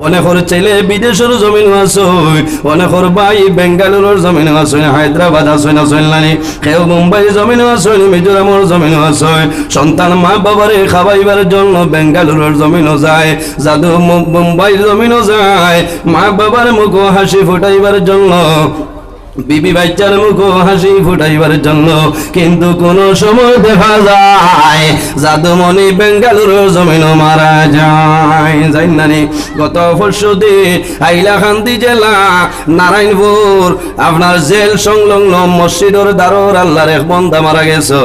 অনেকর ছেলে বিদেশের জমিন আছে অনেকর ভাই বেঙ্গালুরুর জমিন আছে, হায়দ্রাবাদ আসই না চললানি কেউ মুম্বাই জমিন আসই মিজোরামর জমিন আছে। সন্তান মা বাবারে খাওয়াইবার জন্য বেঙ্গালুরুর জমিনও যায়, জাদু মু- মুম্বাই জমিনও যায়। মা বাবার মুখ হাসি ফুটাইবার জন্য বিবি বাচ্চার মুখ হাসি ফুটাইবার জন্য কিন্তু কোন সময় দেখা যায় জাদুমণি বেঙ্গালুরুর জমিন মারা যায়। নানি গত পরশু দিন হাইলাকান্দি জেলা নারায়ণপুর আপনার জেল সংলগ্ন মসজিদর দ্বারর আল্লাহর এক বন্ধা মারা গেছে।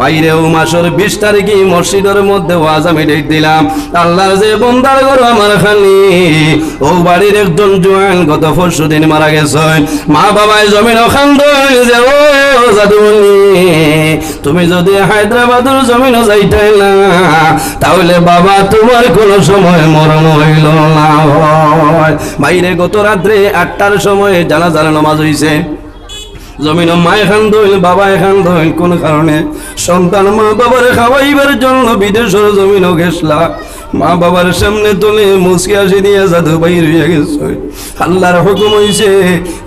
বাইরেও মাসের বিশ তারিখে মসজিদের মধ্যে ওয়াজ আমি ডেট দিলাম। আল্লাহর যে বন্দার ঘর আমার খালি। ও বাড়ির একজন জোয়ান গত পরশু দিন মারা গেছে। মা বাবাই জমিন খান্দ যে ও তুমি যদি হায়দ্রাবাদের জমিন যাইতাই না, তাহলে বাবা, তোমার কোনো সময় মরণ হইল না হয়। বাইরে গত রাত্রে আটটার সময় জানাজার নমাজ হইছে জমিন মা এখান দইল বাবা এখান দইল কোন কারণে? সন্তান মা বাবার খাওয়াইবার জন্য বিদেশের জমিন গেছলা মা বাবার সামনে তুলে মুসকি আসি দিয়ে জাদু বাইর হইয়া গেছে। আল্লাহর হুকুম হইছে,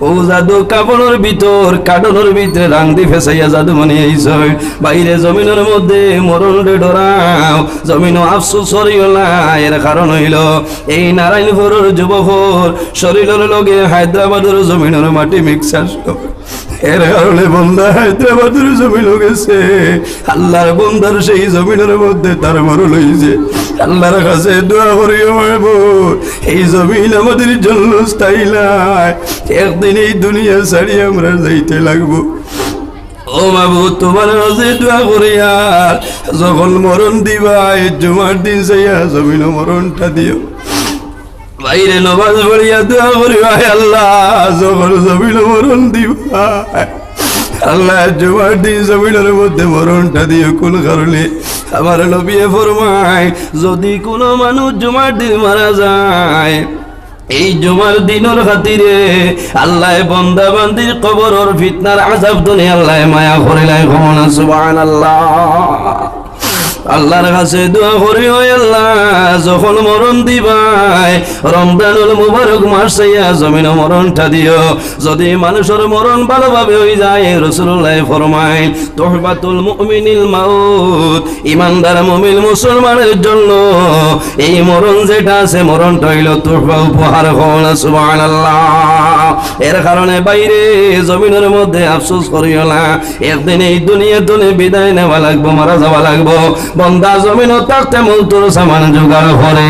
ও জাদু কাপড়ের ভিতর, কাটনের ভিতরে রাংদি ফেসাইয়া জাদু মানে আইছে বাইরে জমিনের মধ্যে মরণ রে ডরাও জমিন আফসোস হইল না, এর কারণ হইল, এই নারায়ণপুরের যুবকর শরীরের লগে হায়দ্রাবাদের জমিনের মাটি মিক্সার এর কারণে বন্ধা হায়দ্রাবাদের জমিন গেছে আল্লাহর বন্ধার সেই জমিনের মধ্যে তার মরণ হয়েছে আল্লাহর কাছে দোয়া করি আমার এই জমিন আমাদের জন্য স্থায়ী নাই একদিন এই দুনিয়া ছাড়িয়ে আমরা যাইতে লাগবো। ও বাবু তোমার রাজে দোয়া করিয়া যখন মরণ দিবা, এই জুমার দিন যাইয়া জমিন মরণটা দিও। বাইরে নমাজ পড়িয়া দোয়া করিবা হে আল্লাহ। যখন জমিন মরণ দিবা আল্লাহ জুমার দিন জমিনের মধ্যে মরণটা দিও কোন কারণে? আমার নবিয়ে ফরমায়, যদি কোনো মানুষ জুমার দিন মারা যায়, এই জুমার দিনের খাতিরে আল্লাহ বন্দা বান্দির কবরর ফিতনার আজাব দুনি আল্লাহ মায়া করিলাই ক্ষমনা সুবান আল্লাহ আল্লাহর কাছে দোয়া করি ওই আল্লাহ, যখন মরণ দিবাই রমজানুল মুবারক মাস জমিন মরণটা দিও। যদি মানুষের মরণ ভালোভাবে হয়ে যায় রসুল্লাহ ফরমাই তোহবাতুল মুমিনিল মাউত, ইমানদার মুমিন মুসলমানের জন্য এই মরণ যেটা আছে, মরণটা হইল তোহবা, উপহার হল সুবহানাল্লাহ। এর কারণে বাইরে জমিনের মধ্যে আফসোস করিও না, একদিন এই দুনিয়া তুলে বিদায় নেওয়া লাগবো, মারা যাওয়া লাগবো। বন্দা জমিন থাকতে মূল তোর সামান জোগাড় করে